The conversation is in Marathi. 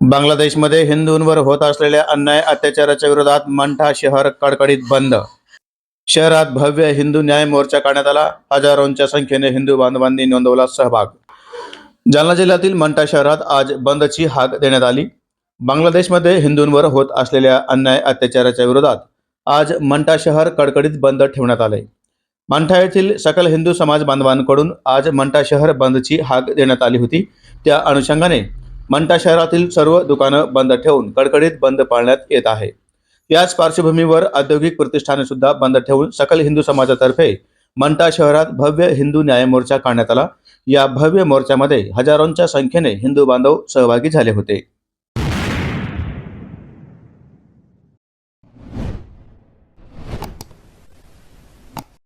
बांगलादेशमध्ये हिंदूंवर होत असलेल्या अन्याय अत्याचाराच्या विरोधात मंठा शहर कडकडीत बंद. शहरात भव्य हिंदू न्याय मोर्चा काढण्यात आला. हजारोंच्या संख्येने हिंदू बांधवांनी नोंदवला सहभाग. जालना जिल्ह्यातील मंठा शहरात आज बंदची हाक देण्यात आली. बांगलादेशमध्ये हिंदूंवर होत असलेल्या अन्याय अत्याचाराच्या विरोधात आज मंठा शहर कडकडीत बंद ठेवण्यात आले. मंठा येथील सकल हिंदू समाज बांधवांकडून आज मंठा शहर बंदची हाक देण्यात आली होती. त्या अनुषंगाने मंठा शहरातील सर्व दुकानं बंद ठेवून कडकडीत बंद पाळण्यात येत आहे. याच पार्श्वभूमीवर औद्योगिक प्रतिष्ठाने सुद्धा बंद ठेवून सकल हिंदू समाजातर्फे मंठा शहरात भव्य हिंदू न्याय मोर्चा काढण्यात आला. या भव्य मोर्चामध्ये हजारोंच्या संख्येने हिंदू बांधव सहभागी झाले होते.